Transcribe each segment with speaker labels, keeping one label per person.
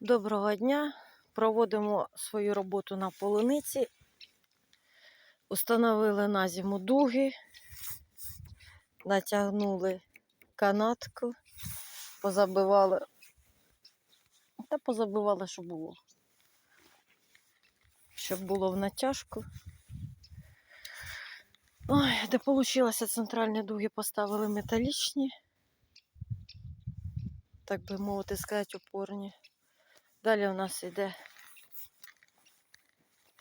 Speaker 1: Доброго дня. Проводимо свою роботу на полуниці. Установили на зиму дуги, натягнули канатку, позабивали. Та позабивали, що було. Щоб було в натяжку. Ой, де вийшло, центральні дуги поставили металічні. Так би мовити, сказати, опорні. Далі у нас йде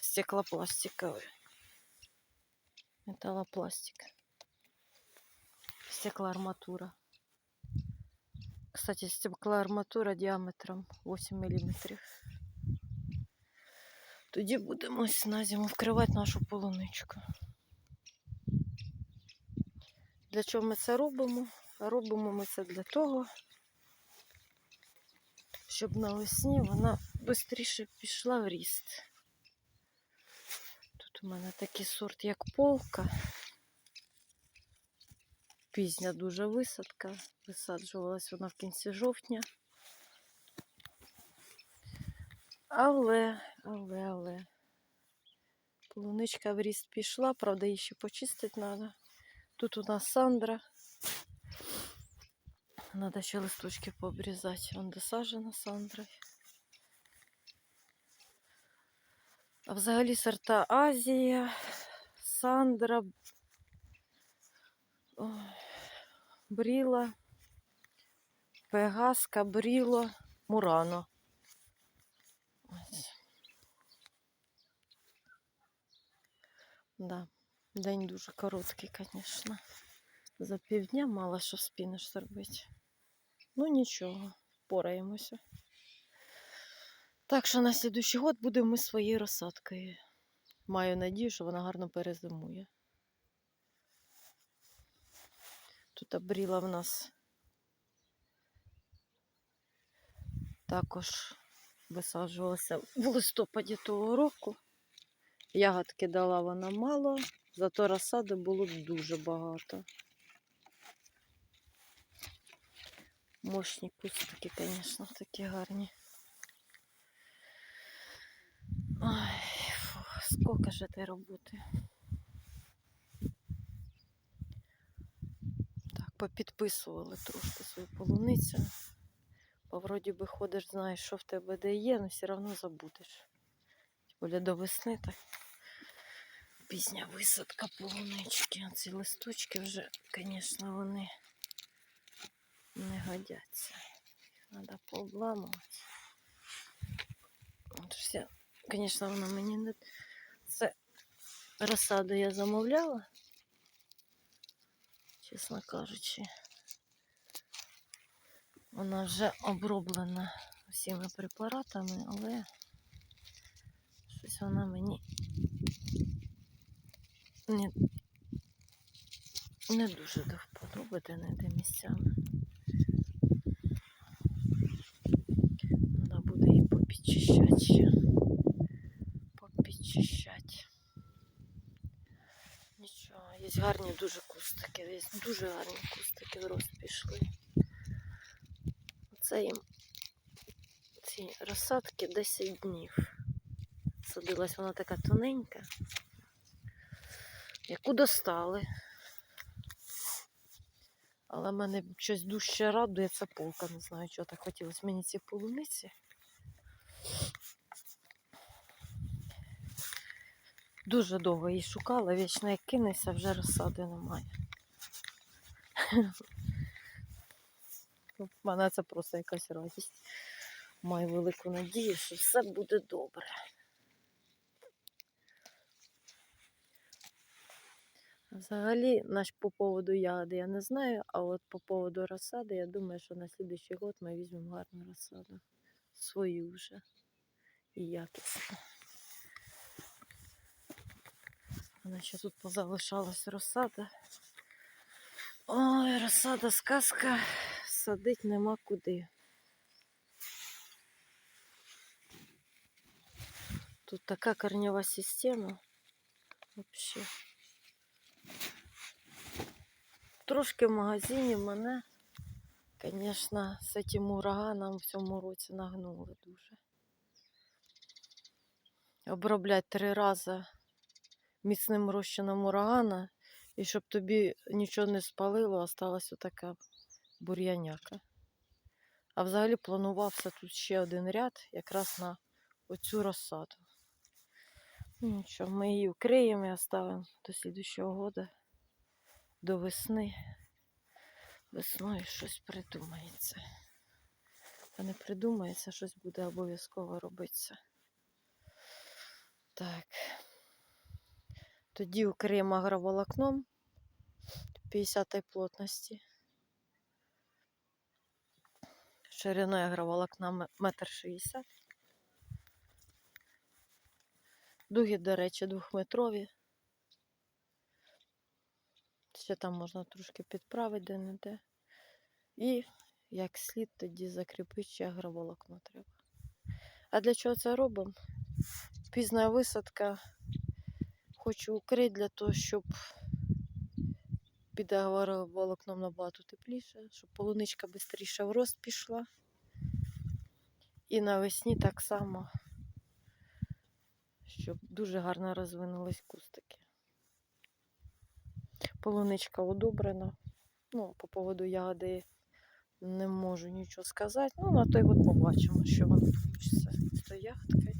Speaker 1: стеклопластиковий. Металопластик. Стеклоарматура. Кстати, стеклоарматура діаметром 8 мм. Тоді будемо на зиму вкривати нашу полуничку. Для чого ми це робимо? Робимо ми це для того, щоб навесні вона швидше пішла в ріст. Тут у мене такий сорт, як полка. Пізня дуже висадка. Висаджувалась вона в кінці жовтня. Але, але, але. Полуничка в ріст пішла, правда, її ще почистити треба. Тут у нас Сандра. Надо ще листочки пообрізати. Вон досаджена Сандрою. А взагалі сорта Азія, Сандра, ой, Бріла, Пегаска, Бріло, Мурано. Да, день дуже короткий, звісно. За півдня мало що вспінеш зробити. Ну нічого, впораємося. Так що на слідуючий год будемо ми своєю розсадкою. Маю надію, що вона гарно перезимує. Тут обріла в нас також висаджувалася в листопаді того року. Ягодки дала вона мало, зато розсади було дуже багато. Мощні кустики, звісно, такі гарні. Ой, фу, скільки ж этой роботи. Так, попідписували трошки свою полуницю. Бо вроді би ходиш, знаєш, що в тебе де є, але все одно забудеш. Тим до весни так. Пізня висадка полунички. Ці листочки вже, звісно, вони не годяться. Треба пообламувати. Звісно, воно мені не. Це розсаду я замовляла, чесно кажучи. Вона вже оброблена всіма препаратами, але щось вона мені не, не дуже до вподоби, де не місцями. Треба буде ще. Попідчищати. Нічого, є гарні дуже кустики, є дуже гарні кустики в рост пішли. Це їм ці розсадки 10 днів. Садилась вона така тоненька, яку достали. Але мене щось дужче радує ця полка. Не знаю, чого так хотілося мені ці полуниці. Дуже довго її шукала, вічно як кинешся, вже розсади немає. У мене це просто якась радість. Маю велику надію, що все буде добре. Взагалі, наш по поводу ягоди я не знаю, а от по поводу розсади, я думаю, що на слідуючий год ми візьмемо гарну розсаду. Свою вже і якісну. Вона ще тут позалишалась розсада. Ой, розсада сказка, садить нема куди. Тут така корнева система. Вообще. Трошки в магазині мене Звісно, з цим ураганом в цьому році нагнули дуже. Оброблять три рази міцним розчином урагана, і щоб тобі нічого не спалило, осталась отака бур'яняка. А взагалі планувався тут ще один ряд якраз на оцю розсаду. Ну ми її вкриємо і оставимо до слідущого года, до весни. Весною щось придумається. А не придумається, щось буде обов'язково робитися. Так. Тоді укриємо агроволокном 50 плотності. Шириною агроволокна ме- метр шістдесят. Дуги, до речі, двохметрові. Ще там можна трошки підправити де-не-де. І як слід тоді закріпити ще агроволокно треба. А для чого це робимо? Пізна висадка. Хочу укрити для того, щоб під агроволокном набагато тепліше, щоб полуничка швидше в рост пішла. І навесні так само, щоб дуже гарно розвинулись кустики. Полуничка удобрена. Ну, по поводу ягоди не можу нічого сказати. Ну, на той год побачимо, що воно вийде з тою ягодкою.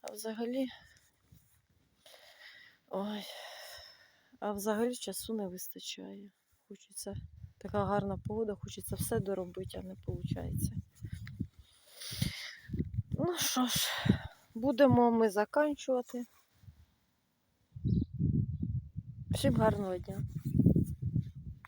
Speaker 1: А взагалі. Ой. А взагалі часу не вистачає. Хочеться така гарна погода, хочеться все доробити, а не виходить. Ну що ж, будемо ми заканчувати. Всім гарного дня.